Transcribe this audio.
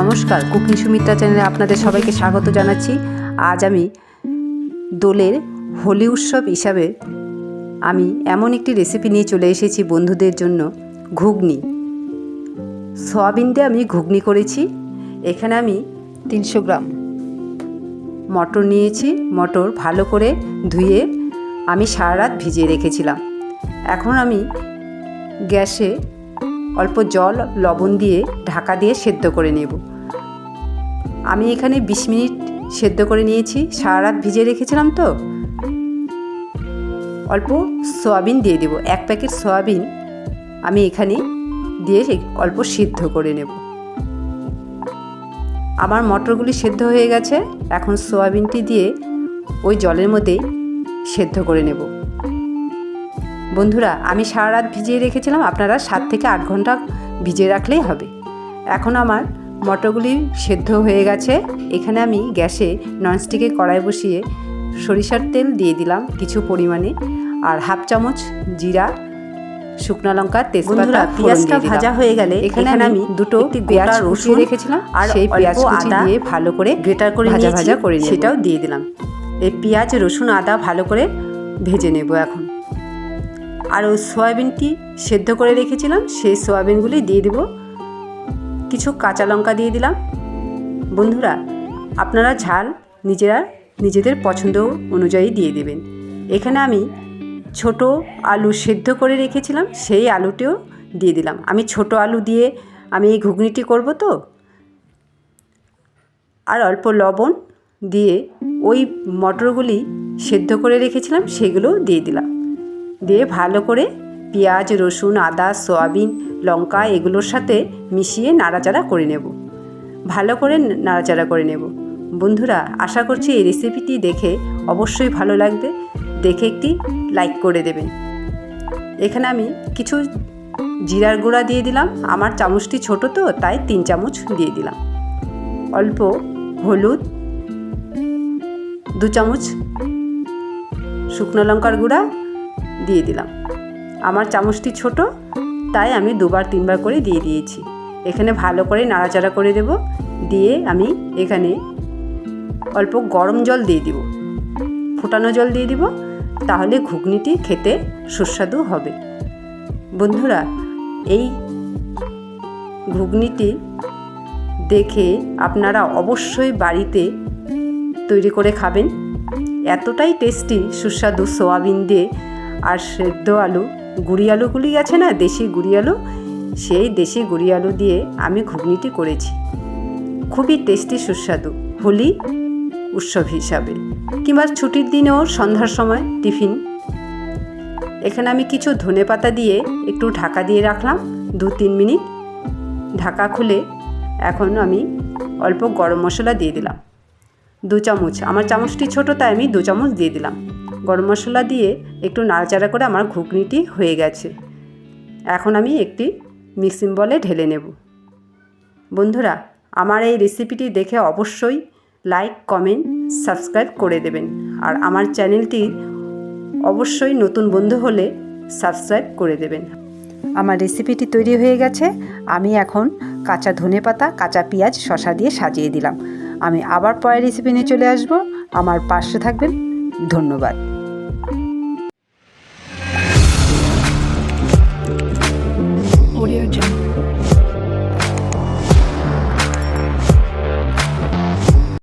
নমস্কার, কুকিং সুমিত্রা চ্যানেলে আপনাদের সবাইকে স্বাগত জানাচ্ছি। আজ আমি দোলের হোলি উৎসব হিসাবে আমি এমন একটি রেসিপি নিয়ে চলে এসেছি বন্ধুদের জন্য, ঘুগনি। সয়াবিন দিয়ে আমি ঘুগনি করেছি। এখানে আমি তিনশো গ্রাম মটর নিয়েছি। মটর ভালো করে ধুয়ে আমি সারা রাত ভিজিয়ে রেখেছিলাম। এখন আমি গ্যাসে অল্প জল, লবণ দিয়ে ঢাকা দিয়ে সেদ্ধ করে নেব। আমি এখানে বিশ মিনিট সেদ্ধ করে নিয়েছি। সারা রাত ভিজিয়ে রেখেছিলাম তো। অল্প সয়াবিন দিয়ে দেব। এক প্যাকেট সয়াবিন আমি এখানে দিয়ে অল্প সিদ্ধ করে নেব। আমার মটরগুলি সেদ্ধ হয়ে গেছে। এখন সয়াবিনটি দিয়ে ওই জলের মধ্যে সেদ্ধ করে নেব। বন্ধুরা আমি সারা রাত ভিজিয়ে রেখেছিলাম আপনারা সাত থেকে আট ঘণ্টা ভিজিয়ে রাখলেই হবে। এখন আমার মটরগুলি সেদ্ধ হয়ে গেছে। এখানে আমি গ্যাসে ননস্টিকের কড়াই বসিয়ে সরিষার তেল দিয়ে দিলাম কিছু পরিমাণে আর হাফ চামচ জিরা শুকনো লঙ্কা তেজপাতা পেঁয়াজটা ভাজা হয়ে গেলে এখানে আমি দুটো পেঁয়াজ রসুন রেখেছিলাম। আর সেই পেঁয়াজ কুচি দিয়ে ভালো করে গ্রেটার করে ভাজা ভাজা করে সেটাও দিয়ে দিলাম। এই পেঁয়াজ রসুন আদা ভালো করে ভেজে নেব এখন। আর ওই সয়াবিনটি সেদ্ধ করে রেখেছিলাম, সেই সয়াবিনগুলি দিয়ে দেব। কিছু কাঁচা লঙ্কা দিয়ে দিলাম। বন্ধুরা, আপনারা ঝাল নিজেরা নিজেদের পছন্দ অনুযায়ী দিয়ে দেবেন। এখানে আমি ছোট আলু সেদ্ধ করে রেখেছিলাম, সেই আলুটিও দিয়ে দিলাম। আমি ছোট আলু দিয়ে আমি এই ঘুগনিটি করব তো। আর অল্প লবণ দিয়ে ওই মটরগুলি সেদ্ধ করে রেখেছিলাম, সেগুলো দিয়ে দিলাম। দিয়ে ভালো করে পেঁয়াজ, রসুন, আদা, সয়াবিন, লঙ্কা এগুলোর সাথে মিশিয়ে নাড়াচাড়া করে নেব। ভালো করে নাড়াচাড়া করে নেব। বন্ধুরা, আশা করছি এই রেসিপিটি দেখে অবশ্যই ভালো লাগবে। দেখে একটি লাইক করে দেবেন। এখানে আমি কিছু জিরার গুঁড়া দিয়ে দিলাম। আমার চামচটি ছোট তো, তাই তিন চামচ দিয়ে দিলাম। অল্প হলুদ, দু চামচ শুকনো লঙ্কার গুঁড়া দিয়ে দিলাম। আমার চামচটি ছোট, তাই আমি দুবার তিনবার করে দিয়ে দিয়েছি। এখানে ভালো করে নাড়াচাড়া করে দেব, দিয়ে আমি এখানে অল্প গরম জল দিয়ে দিব। ফোটানো জল দিয়ে দিব, তাহলে ঘুগনিটি খেতে সুস্বাদু হবে। বন্ধুরা, এই ঘুগনিটি দেখে আপনারা অবশ্যই বাড়িতে তৈরি করে খাবেন। এতটাই টেস্টি, সুস্বাদু সোয়াবিন দিয়ে আর সেদ্ধ আলু, গুড়ি আলুগুলি আছে না, দেশি গুড়ি আলু? সেই দেশি গুড়ি আলু দিয়ে আমি ঘুগনিটি করেছি। খুবই টেস্টি, সুস্বাদু, হোলি উৎসব হিসাবে। কিংবা ছুটির দিনেও সন্ধ্যার সময় টিফিন। এখানে আমি কিছু ধনে পাতা দিয়ে একটু ঢাকা দিয়ে রাখলাম, দু তিন মিনিট। ঢাকা খুলে এখন আমি অল্প গরম মশলা দিয়ে দিলাম। দু চামচ, আমার চামচটি ছোটো, তাই আমি দু চামচ দিয়ে দিলাম। গরম মশলা দিয়ে একটু নাড়াচাড়া করে আমার ঘুগনিটি হয়ে গেছে। এখন আমি একটি মিক্সিং বলে ঢেলে নেব। বন্ধুরা, আমার এই রেসিপিটি দেখে অবশ্যই লাইক, কমেন্ট, সাবস্ক্রাইব করে দেবেন। আর আমার চ্যানেলটি অবশ্যই নতুন বন্ধু হলে সাবস্ক্রাইব করে দেবেন। আমার রেসিপিটি তৈরি হয়ে গেছে। আমি এখন কাঁচা ধনে পাতা, কাঁচা পেঁয়াজ শশা দিয়ে সাজিয়ে দিলাম। আমি আবার পরের রেসিপি নিয়ে চলে আসব। আমার পাশে থাকবেন। ধন্যবাদ।